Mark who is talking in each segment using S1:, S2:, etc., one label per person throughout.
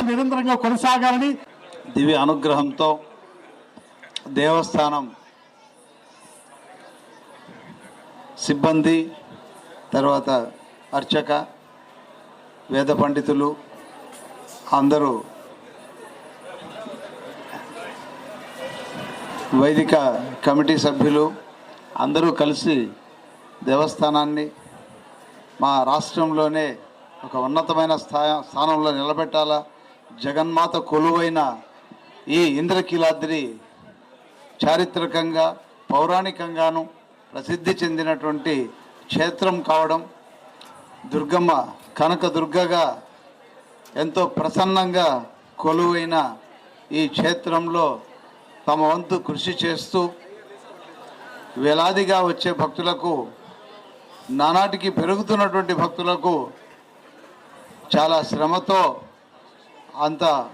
S1: నిరంతరంగా కొనసాగాలని
S2: దివ్య అనుగ్రహంతో దేవస్థానం సిబ్బంది తర్వాత అర్చక వేద పండితులు అందరూ వైదిక కమిటీ సభ్యులు అందరూ కలిసి దేవస్థానాన్ని మా రాష్ట్రంలోనే ఒక ఉన్నతమైన స్థా స్థానంలో నిలబెట్టాలా? జగన్మాత కొలువైన ఈ ఇంద్రకీలాద్రి చారిత్రకంగా పౌరాణికంగాను ప్రసిద్ధి చెందినటువంటి క్షేత్రం కావడం దుర్గమ్మ కనక దుర్గగా ఎంతో ప్రసన్నంగా కొలువైన ఈ క్షేత్రంలో తమ వంతు కృషి చేస్తూ వేలాదిగా వచ్చే భక్తులకు నానాటికి పెరుగుతున్నటువంటి భక్తులకు చాలా శ్రమతో అంత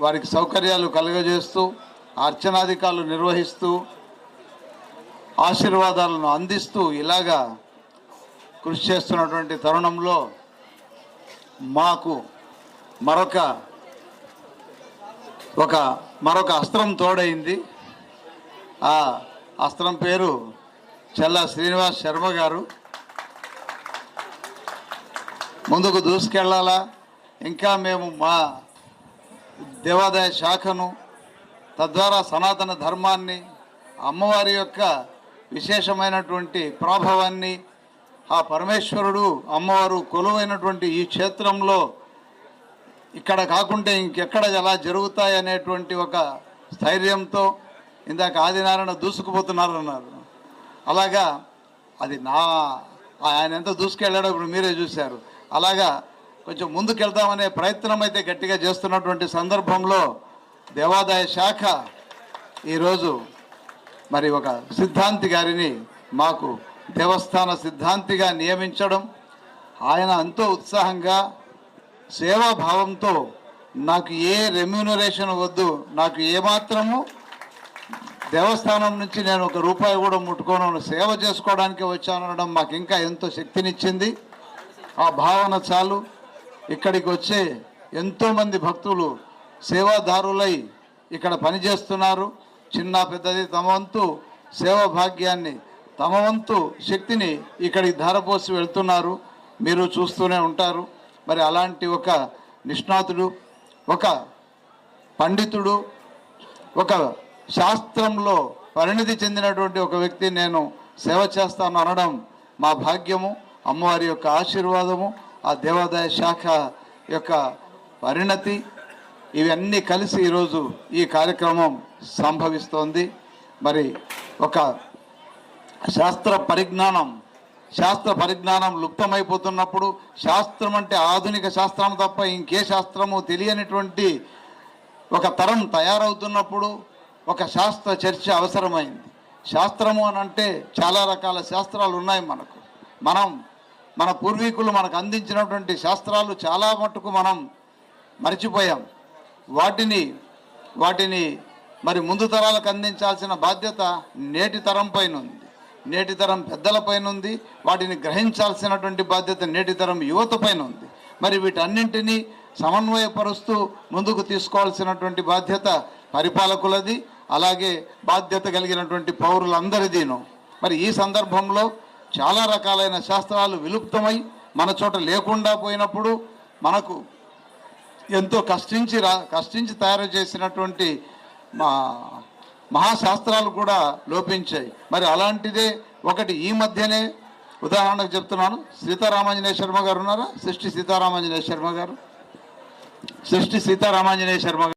S2: వారికి సౌకర్యాలు కలుగజేస్తూ అర్చనాధికారులు నిర్వహిస్తూ ఆశీర్వాదాలను అందిస్తూ ఇలాగా కృషి చేస్తున్నటువంటి తరుణంలో మాకు మరొక ఒక మరొక అస్త్రం తోడైంది. ఆ అస్త్రం పేరు చెల్ల శ్రీనివాస్ శర్మ గారు. ముందుకు దూసుకెళ్ళాలా ఇంకా మేము మా దేవాదాయ శాఖను తద్వారా సనాతన ధర్మాన్ని అమ్మవారి యొక్క విశేషమైనటువంటి ప్రభావాన్ని ఆ పరమేశ్వరుడు అమ్మవారు కొలువైనటువంటి ఈ క్షేత్రంలో ఇక్కడ కాకుంటే ఇంకెక్కడ ఎలా జరుగుతాయి అనేటువంటి ఒక స్థైర్యంతో ఇందాక ఆదినారాయణ దూసుకుపోతున్నారు అన్నారు అలాగా అది నా ఆయన ఎంత దూసుకెళ్ళాడో ఇప్పుడు మీరే చూశారు. అలాగా కొంచెం ముందుకెళ్దామనే ప్రయత్నం అయితే గట్టిగా చేస్తున్నటువంటి సందర్భంలో దేవాదాయ శాఖ ఈరోజు మరి ఒక సిద్ధాంతి గారిని మాకు దేవస్థాన సిద్ధాంతిగా నియమించడం ఆయన ఎంతో ఉత్సాహంగా సేవాభావంతో నాకు ఏ రెమ్యూనరేషన్ వద్దు నాకు ఏమాత్రము దేవస్థానం నుంచి నేను ఒక రూపాయి కూడా ముట్టుకోను సేవ చేసుకోవడానికి వచ్చానడం మాకు ఇంకా ఎంతో శక్తినిచ్చింది. ఆ భావన చాలు. ఇక్కడికి వచ్చే ఎంతోమంది భక్తులు సేవాదారులై ఇక్కడ పనిచేస్తున్నారు. చిన్న పెద్దది తమ వంతు సేవా భాగ్యాన్ని తమ వంతు శక్తిని ఇక్కడికి ధారపోసి వెళ్తున్నారు. మీరు చూస్తూనే ఉంటారు. మరి అలాంటి ఒక నిష్ణాతుడు ఒక పండితుడు ఒక శాస్త్రంలో పరిణితి చెందినటువంటి ఒక వ్యక్తి నేను సేవ చేస్తాను అనడం మా భాగ్యము అమ్మవారి యొక్క ఆశీర్వాదము ఆ దేవాదాయ శాఖ యొక్క పరిణతి ఇవన్నీ కలిసి ఈరోజు ఈ కార్యక్రమం సంభవిస్తోంది. మరి ఒక శాస్త్ర పరిజ్ఞానం శాస్త్ర పరిజ్ఞానం లుప్తమైపోతున్నప్పుడు శాస్త్రం అంటే ఆధునిక శాస్త్రం తప్ప ఇంకే శాస్త్రము తెలియనిటువంటి ఒక తరం తయారవుతున్నప్పుడు ఒక శాస్త్ర చర్చ అవసరమైంది. శాస్త్రము అని అంటే చాలా రకాల శాస్త్రాలు ఉన్నాయి మనకు. మనం మన పూర్వీకులు మనకు అందించినటువంటి శాస్త్రాలు చాలా మట్టుకు మనం మర్చిపోయాం. వాటిని వాటిని మరి ముందు తరాలకు అందించాల్సిన బాధ్యత నేటి తరం పైన ఉంది. నేటి తరం పెద్దల పైన ఉంది. వాటిని గ్రహించాల్సినటువంటి బాధ్యత నేటి తరం యువత పైన ఉంది. మరి వీటన్నింటినీ సమన్వయపరుస్తూ ముందుకు తీసుకోవాల్సినటువంటి బాధ్యత పరిపాలకులది అలాగే బాధ్యత కలిగినటువంటి పౌరులందరిదీను. మరి ఈ సందర్భంలో చాలా రకాలైన శాస్త్రాలు విలుప్తమై మన చోట లేకుండా పోయినప్పుడు మనకు ఎంతో కష్టించి రా కష్టించి తయారు చేసినటువంటి మా మహాశాస్త్రాలు కూడా లోపించాయి. మరి అలాంటిదే ఒకటి ఈ మధ్యనే ఉదాహరణకు చెప్తున్నాను. సీతారామాంజనేయ శర్మ గారు ఉన్నారా? సృష్టి సీతారామాంజనేయ శర్మ గారు? సృష్టి సీతారామాంజనేయ శర్మ గారు.